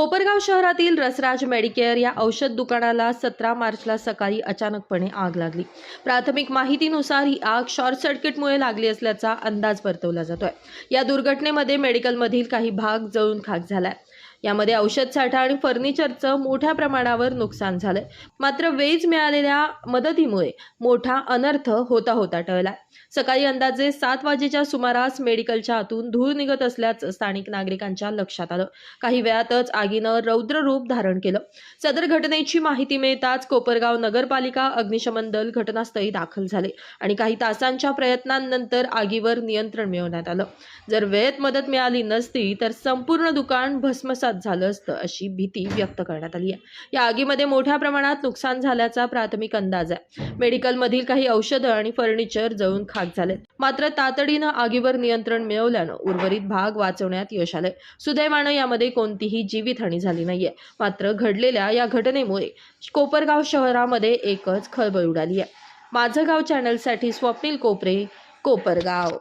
कोपरगाव शहरातील रसराज मेडिकेअर या औषध दुकानाला सतरा मार्चला सकाळी अचानकपणे आग लागली. प्राथमिक माहितीनुसार ही आग शॉर्ट सर्किटमुळे लागली असल्याचा अंदाज वर्तवला जातोय. या दुर्घटनेमध्ये मेडिकलमधील काही भाग जळून खाक झालाय. यामध्ये औषध साठा आणि फर्निचरचं मोठ्या प्रमाणावर नुकसान झालंय. मात्र वेज मिळालेल्या मदतीमुळे मोठा अनर्थ होता होता टळला सकाळी अंदाजे सात वाजेच्या सुमारास मेडिकलच्या आतून धूळ निघत असल्याचं स्थानिक नागरिकांच्या लक्षात आलं. काही वेळातच आगीनं रौद्र रूप धारण केलं. सदर घटनेची माहिती मिळताच कोपरगाव नगरपालिका अग्निशमन दल घटनास्थळी दाखल झाले आणि काही तासांच्या प्रयत्नांनंतर आगीवर नियंत्रण मिळवण्यात आलं. जर वेळेत मदत मिळाली नसती तर संपूर्ण दुकान भस्मसात झालं असतं अशी भीती व्यक्त करण्यात आली आहे. या आगीमध्ये मोठ्या प्रमाणात नुकसान झाल्याचा प्राथमिक अंदाज आहे. मेडिकलमधील काही औषधं आणि फर्निचर जळून खाक झालेत. मात्र तातडीनं आगीवर नियंत्रण मिळवल्यानं उर्वरित भाग वाचवण्यात यश आलंय. सुदैवानं यामध्ये कोणतीही जीवितहानी झाली नाहीये. मात्र घडलेल्या या घटनेमुळे कोपरगाव शहरामध्ये एकच खळबळ उडाली आहे. माझं गाव चॅनलसाठी स्वप्नील कोपरे कोपरगाव.